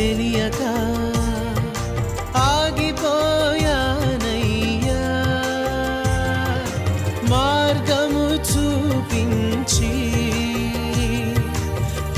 తెలియక ఆగిపోయానయ్యా. మార్గము చూపించి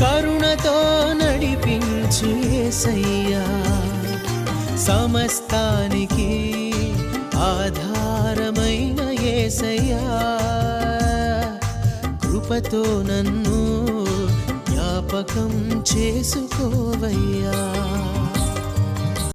కరుణతో నడిపించు యేసయ్యా సమస్తానికి ఆధారమైన యేసయ్యా కృపతో నన్ను జ్ఞాపకం చేసుకోవయ్యా.